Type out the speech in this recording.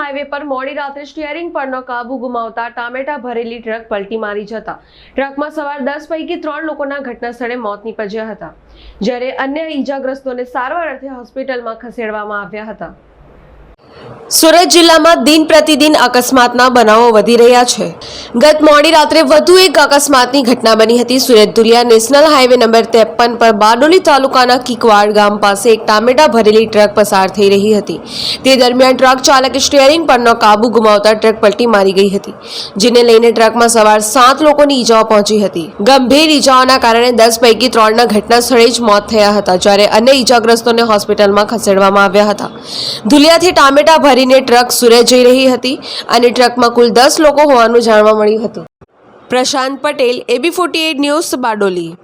Highway પર મોડી રાત્રે સ્ટિયરિંગ પરનો કાબુ ગુમાવતા ટામેટા ભરેલી ટ્રક પલટી મારી જતા. ટ્રકમાં સવાર દસ પૈકી ત્રણ લોકોના ઘટના સ્થળે મોત નીપજ્યા હતા, જ્યારે અન્ય ઈજાગ્રસ્તોને સારવાર અર્થે હોસ્પિટલમાં ખસેડવામાં આવ્યા હતા. સુરત જિલ્લામાં દિન પ્રતિદિન અકસ્માતના બનાવો વધી રહ્યા છે. ગત મોડી રાત્રે વધુ એક અકસ્માતની ઘટના બની હતી. Surat Dhuriya national highway number ત્રેપન પર બારડોલી તાલુકાના કિકવાડ ગામ પાસે એક ટામેટા ભરેલી ટ્રક પસાર થઈ રહી હતી. તે દરમિયાન ટ્રક ચાલકે સ્ટિયરિંગ પરનો કાબુ ગુમાવતા ટ્રક પલટી મારી ગઈ હતી, જેને લઈને ટ્રકમાં સવાર સાત લોકોની ઈજાઓ પહોંચી હતી. ગંભીર ઈજાઓના કારણે દસ પૈકી ત્રણના ઘટના સ્થળે જ મોત થયા હતા, જ્યારે અન્ય ઈજાગ્રસ્તોને હોસ્પિટલમાં ખસેડવામાં આવ્યા હતા. ધુલિયાથી ટામેટા ભરીને ટ્રક સુરત જઈ રહી હતી અને ટ્રકમાં કુલ દસ લોકો હોવાનું જાણવા મળ્યું હતું. Prashant Patel AB forty news Bardoli.